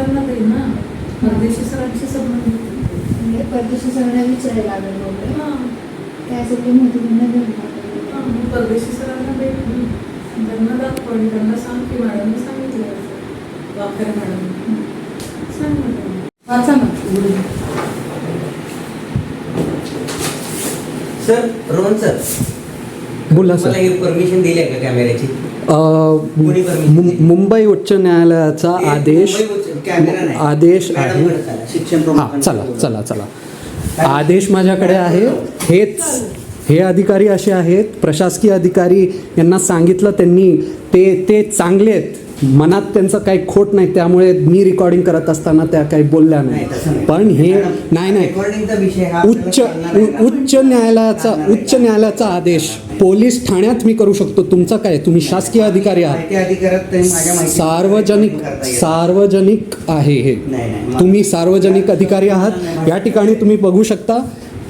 सरांना देईल ना. परदेशी सरांशी संबंधित म्हणजे परदेशी सगळ्यांना विचारायला लागेल वगैरे. हां. त्यासाठी. हां, मग परदेशी सरांना भेट त्यांना दाखव आणि त्यांना सांग की मॅडमने सांगितलं. वाकरे मॅडम. सांग त्यांना. वाचा ना सर रोहन सर. बोला सर. मला परमिशन दिली आहे का कॅमेऱ्याची मुं-? मुंबई उच्च न्यायालयाचा आदेश. आदेश आहे. शिक्षण हा चला. चला चला. आदेश माझ्याकडे आहे. हेच हे अधिकारी असे आहेत. प्रशासकीय अधिकारी यांना सांगितलं त्यांनी ते ते चांगले आहेत. मनात त्यांचं काही खोट नाही त्यामुळे मी रेकॉर्डिंग करत असताना त्या काही बोलल्या नाही. पण हे नाही नाही. रेकॉर्डिंगचा विषय हा उच्च चालणार उच्च न्यायालयाचा उच्च? न्यायालयाचा आदेश. पोलीस ठाण्यात मी करू शकतो. तुमचा काय? तुम्ही शासकीय अधिकारी आहात. सार्वजनिक. सार्वजनिक आहे हे. तुम्ही सार्वजनिक अधिकारी आहात. या ठिकाणी तुम्ही बघू शकता.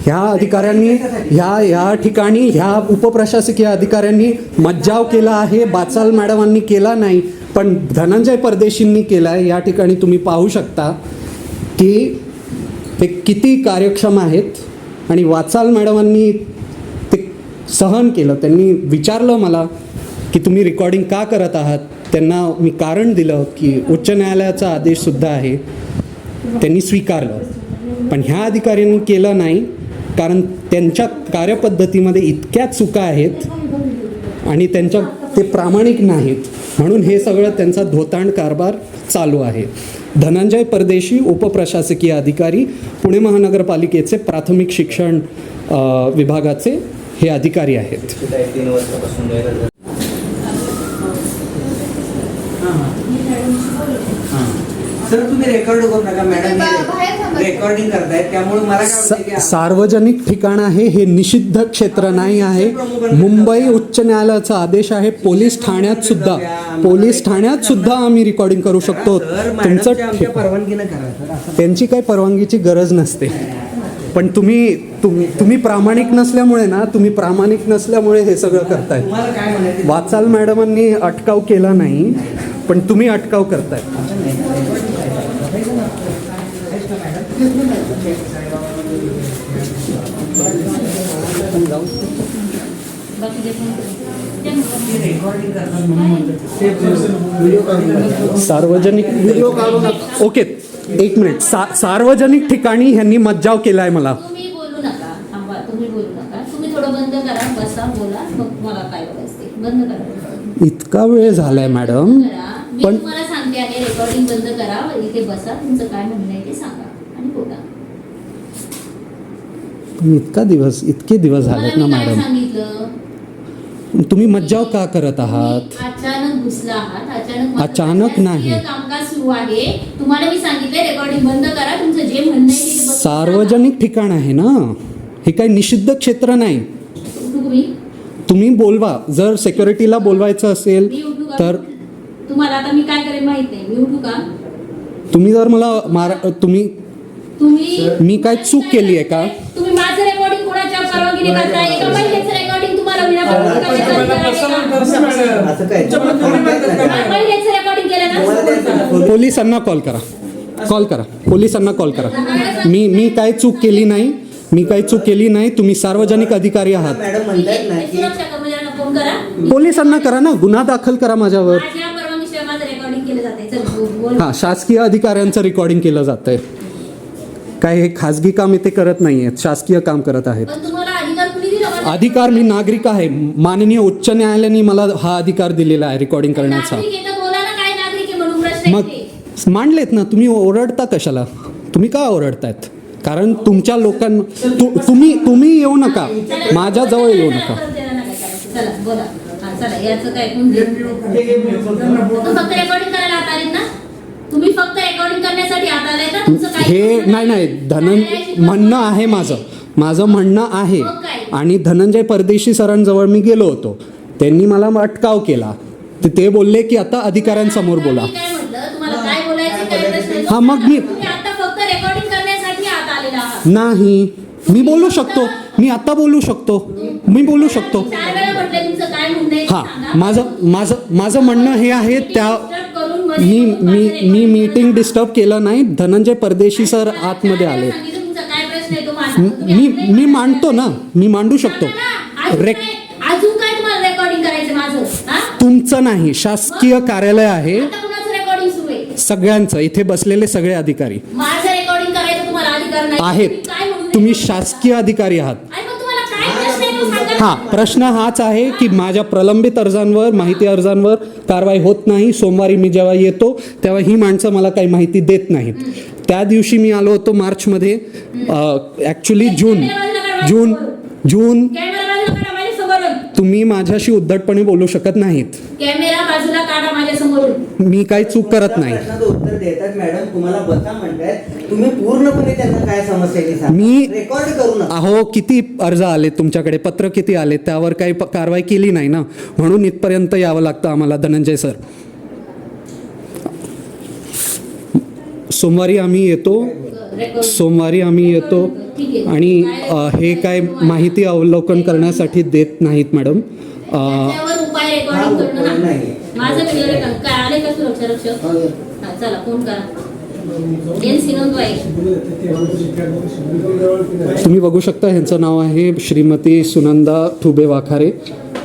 ह्या अधिकाऱ्यांनी ह्या ह्या ठिकाणी ह्या उपप्रशासकीय अधिकाऱ्यांनी मज्जाव केला आहे. बाचाल मॅडमांनी केला नाही. पण धनंजय परदेशींनी केला आहे या ठिकाणी तुम्ही पाहू शकता की ते किती कार्यक्षम आहेत. आणि वाचाल मॅडमांनी सहन केलं. त्यांनी विचारलं मला की तुम्ही रेकॉर्डिंग का करत आहात? त्यांना मी कारण दिलं की उच्च न्यायालयाचा आदेशसुद्धा आहे. त्यांनी स्वीकारलं. पण ह्या अधिकाऱ्यांनी केलं नाही कारण त्यांच्या कार्यपद्धतीमध्ये इतक्या चुका आहेत आणि त्यांच्या ते प्रामाणिक नाहीत. म्हणून हे सगळं त्यांचा धोतांड कारभार चालू आहे. धनंजय परदेशी उपप्रशासकीय अधिकारी पुणे महानगरपालिकेचे प्राथमिक शिक्षण विभागाचे हे अधिकारी आहेत. सार्वजनिक ठिकाण आहे हे निषिद्ध क्षेत्र नाही आहे. मुंबई उच्च न्यायालयाचा आदेश आहे पोलीस ठाण्यात सुद्धा. पोलीस ठाण्यात सुद्धा आम्ही रेकॉर्डिंग करू शकतो. तुमचं मॅडमच्या आमच्या ठिक- परवानगीनं करा सर असं त्यांची काही परवानगीची गरज नसते. पण तुम्ही तुम्ही तुम्ही प्रामाणिक नसल्यामुळे ना तुम्ही प्रामाणिक नसल्यामुळे हे सगळं करताय तुम्हाला काय म्हणायचं? वाचाल मॅडमांनी अटकाव केला नाही पण तुम्ही अटकाव करताय सार्वजनिक ओके एक मिनिट. सा सार्वजनिक ठिकाणी ह्यांनी मज्जाव केलाय मला. तुम्ही बोलू नका. थांबा तुम्ही बोलू नका. तुम्ही थोडं बंद करा बसा बोला. मग मला काय बोलायचं ते. बंद करा. इतका वेळ झालाय मॅडम. पण तुम्हाला सांगते आणि रेकॉर्डिंग बंद करा. इथे बसा. तुमचं काय म्हणणं आहे ते सांगा. आणि बोला. इतका दिवस इतके दिवस झालेत ना मॅडम. सांगितलं? तुम्ही मज्जाव का करत आहात? अचानक घुसला आहात अचानक माझं अचानक प्रशासकीय नाही. कामकाज सुरू आहे. तुम्हाला मी सांगितलंय रेकॉर्डिंग बंद करा. तुमचं जे म्हणणं आहे ते बसून सार्वजनिक ठिकाण आहे ना? हे काही निषिद्ध क्षेत्र नाही. तुम्ही? बोलवा. जर सेक्युरिटीला बोलवायचं असेल तर तुम्हाला आता मी काय करेन माहीत नाही. मी उठू का? तुम्ही जर मला मार तुम्ही तुम्ही मी काय चूक केली आहे का? तुम्ही माझं रेकॉर्डिंग कोणाच्या परवानगीने करताय? एका महिलेचं रेकॉर्डिंग तुम्हाला विना परवानगीचं करायचं का? असं काय? पोलिसांना कॉल करा. कॉल करा. पोलिसांना कॉल करा. मी मी काय चूक केली नाही. मी काही चूक केली नाही. तुम्ही सार्वजनिक अधिकारी आहात. पोलिसांना करा ना. गुन्हा दाखल करा माझ्यावर. जाते हां शासकीय अधिकाऱ्यांचं रेकॉर्डिंग केलं जातंय. काय हे खाजगी काम इथे करत नाही आहेत शासकीय काम करत आहेत. अधिकार मी नागरिक आहे. माननीय उच्च न्यायालयाने मला हा अधिकार दिलेला आहे रेकॉर्डिंग करण्याचा. मग. मांडलेत ना तुम्ही ओरडता कशाला? तुम्ही का ओरडतायत? कारण तुमच्या लोकांना तु, तुम्ही तुम्ही येऊ नका. माझ्या जवळ येऊ नका. हा, हे नाही नाही धनन म्हणणं आहे माझं. माझं म्हणणं आहे. आणि धनंजय परदेशी सरांजवळ मी गेलो होतो. त्यांनी मला अटकाव केला. तर ते बोलले की आता अधिकाऱ्यांसमोर बोला. मी काय म्हटलं? तुम्हाला काय बोलायचं? काय प्रश्न? आहे? हा, मग मी- तुम्ही आता फक्त रेकॉर्डिंग करण्यासाठी आत आलेला आहात. नाही. मी बोलू शकतो. मी आता बोलू शकतो. मी बोलू शकतो. हां. माझं माझं माझं म्हणणं हे आहे त्या मी मी मी. मीटिंग डिस्टर्ब केलं नाही. धनंजय परदेशी सर आतमध्ये आले. मी मी? मांडतो ना. मी मांडू शकतो. रेक अजून काय तुम्हाला रेकॉर्डिंग करायचं माझं? तुमचं नाही. शासकीय कार्यालय आहे. सगळ्यांचं. इथे बसलेले सगळे अधिकारी. माझं रेकॉर्डिंग करायचं तुम्हाला अधिकार नाही. आहेत. तुम्ही शासकीय अधिकारी आहात. हा प्रश्न हाच आहे की माझ्या प्रलंबित अर्जांवर माहिती अर्जांवर कारवाई होत नाही. सोमवारी मी जेव्हा येतो तेव्हा ही माणसं मला काही माहिती देत नाहीत. त्या दिवशी मी आलो होतो मार्चमध्ये ॲक्च्युली जून जून जून तुम्ही माझ्याशी उद्धटपणे बोलू शकत नाहीत. मी काही चूक करत नाही. प्रश्नाचं उत्तर देतात मॅडम तुम्हाला बसा म्हणतायत. तुम्ही पूर्णपणे त्यांना काय समस्या आहे ती सांगा. मी- रेकॉर्ड करू नका. अहो किती अर्ज आले तुमच्याकडे? पत्र किती आले? त्यावर काही कारवाई केली नाही ना? म्हणून इथपर्यंत यावं लागतं आम्हाला धनंजय सर. सोमवारी आम्ही येतो. सोमवारी आम्ही येतो. आणि हे काय माहिती अवलोकन करण्यासाठी देत नाहीत मॅडम. अ, त्यावर उपाय हा हा तुम्ही बघू शकता ह्यांचं नाव आहे श्रीमती सुनंदा ठुबे वाखारे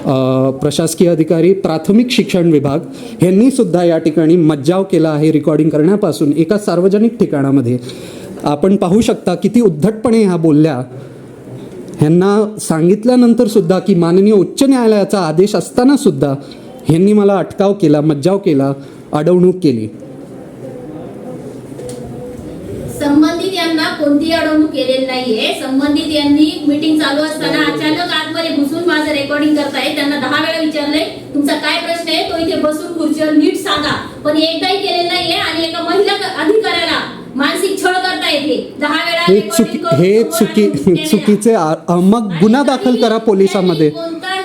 प्रशासकीय अधिकारी प्राथमिक शिक्षण विभाग यांनी सुद्धा या ठिकाणी मज्जाव केला आहे रेकॉर्डिंग करण्यापासून एका सार्वजनिक ठिकाणामध्ये. आपण पाहू शकता किती उद्धटपणे ह्या बोलल्या. ह्यांना सांगितल्यानंतर सुद्धा की माननीय उच्च न्यायालयाचा आदेश असताना सुद्धा ह्यांनी मला अटकाव केला मज्जाव केला अडवणूक केली संबंधित यांना कोणतीही अडवणूक केलेली नाहीये. संबंधित यांनी मीटिंग चालू असताना अचानक आतमध्ये घुसून माझं रेकॉर्डिंग करताय त्यांना दहा वेळा विचारलंय तुमचा काय प्रश्न आहे? तो इथे बसून खुर्चीवर नीट सांगा. पण एकदाही केलेलं नाहीये आणि एका महिला अधिकाऱ्याला मानसिक छळ करता येते. दहा वेळा हे चुकी हे चुकी. चुकीचे आ- अ, मग गुन्हा दाखल करा पोलिसांमध्ये.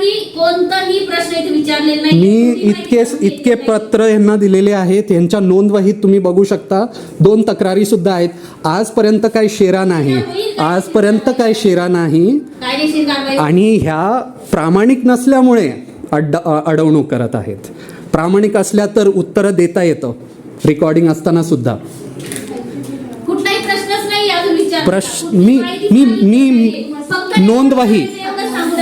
कोणताही कोणताही प्रश्न इथे विचारलेला नाही. मी इतके इतके पत्र यांना दिलेले आहेत यांच्या नोंदवहीत तुम्ही बघू शकता. दोन तक्रारी सुद्धा आहेत. आजपर्यंत काही शेरा नाही. आजपर्यंत काही शेरा नाही. कायदेशीर कारवाई आणि ह्या प्रामाणिक नसल्यामुळे अड्ड अ- अडवणूक करत आहेत. प्रामाणिक असल्या तर उत्तरं देता येतं. रेकॉर्डिंग असताना सुद्धा. कुठलाही प्रश्नच नाही अजून विचार प्रश्न- मी- मी- मी- नोंदवही.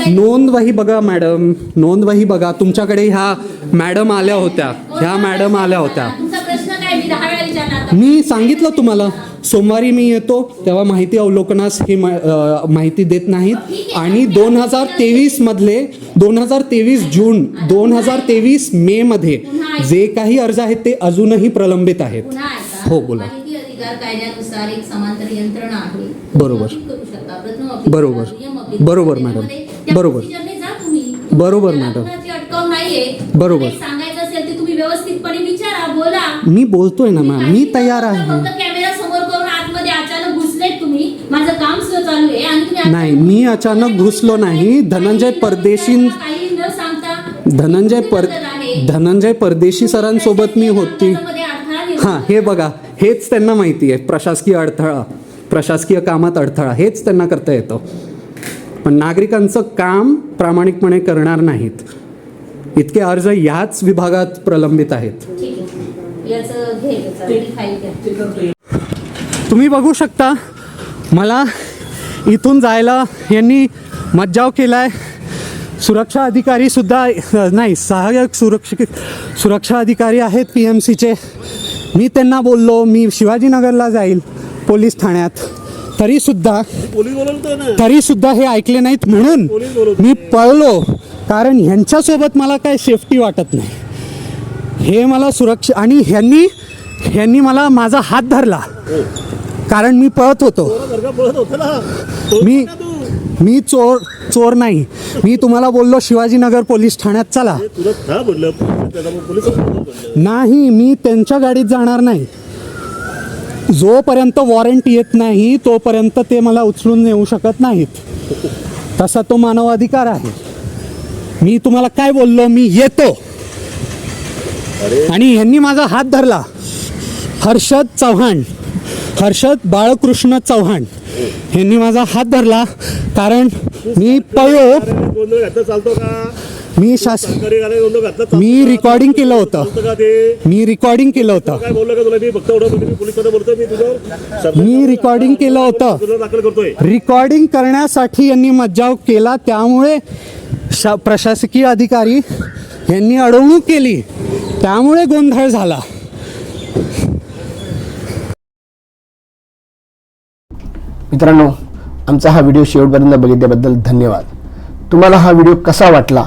नोंदवही बघा मॅडम. नोंदवही बघा. तुमच्याकडे ह्या मॅडम आल्या होत्या. ह्या मॅडम आल्या होत्या. मी सांगितलं तुम्हाला. सोमवारी मी येतो तेव्हा माहिती अवलोकनास ही माहिती देत नाहीत. आणि दोन हजार तेवीस मधले दोन हजार तेवीस जून दोन हजार तेवीस मे मध्ये जे काही अर्ज आहेत ते अजूनही प्रलंबित आहेत. हो, बोला. माहिती अधिकार कायद्यानुसार एक समांतर यंत्रणा आहे. बरोबर. बरोबर. बरोबर. मॅडम. बरोबर. बरोबर, मॅडम. बरोबर. काही सांगायचं असेल ते तुम्ही व्यवस्थितपणे विचारा बोला. मी बोलतोय ना मॅम मी तयार आहे. फक्त कॅमेरा समोर करून आतमध्ये अचानक घुसलेत तुम्ही. माझं काम सुद्धा चालू आहे आणि तुम्ही नाही मी अचानक घुसलो नाही. धनंजय परदेशी काही न सांगता धनंजय पर धनंजय परदेशी सरांसोबत मी होती. हां हे बघा हेच त्यांना माहिती आहे. प्रशासकीय अडथळा. प्रशासकीय कामात अडथळा. हेच त्यांना करता येतं. पण नागरिकांचं काम प्रामाणिकपणे करणार नाहीत. इतके अर्ज याच विभागात प्रलंबित आहेत. ठीक आहे. याचं घे याचं फाईल घ्या. तुम्ही बघू शकता मला इथून जायला यांनी मज्जाव केला आहे सुरक्षा अधिकारी सुद्धा नाही सहाय्यक सुरक्षित सुरक्षा अधिकारी आहेत पी एम सीचे मी त्यांना बोललो मी शिवाजीनगरला जाईल पोलीस ठाण्यात. तरीसुद्धा तरीसुद्धा हे ऐकले नाहीत म्हणून मी पळलो. कारण ह्यांच्यासोबत मला काय सेफ्टी वाटत नाही. हे मला सुरक्षा आणि ह्यांनी ह्यांनी मला माझा हात धरला. कारण मी पळत होतो. मी मी चोर चोर नाही. मी तुम्हाला बोललो शिवाजीनगर पोलीस ठाण्यात चला. नाही मी त्यांच्या गाडीत जाणार नाही. जोपर्यंत वॉरंट येत नाही तोपर्यंत ते मला उचलून नेऊ शकत नाहीत. तसा तो मानवाधिकार आहे. मी तुम्हाला काय बोललो मी येतो. आणि यांनी माझा हात धरला. हर्षद चव्हाण हर्षद बाळकृष्ण चव्हाण यांनी माझा हात धरला कारण मी पळो चालतो का? मी शास मी recording केलं होतं. मी रेकॉर्डिंग केलं होतं. काय बोललं का तुला? मी recording केलं होतं. रेकॉर्डिंग करण्यासाठी यांनी मज्जाव केला. त्यामुळे शा प्रशासकीय अधिकारी यांनी अडवणूक केली. त्यामुळे गोंधळ झाला. मित्रांनो आमचा हा व्हिडिओ शेवटपर्यंत बघितल्याबद्दल धन्यवाद. तुम्हाला हा व्हिडिओ कसा वाटला?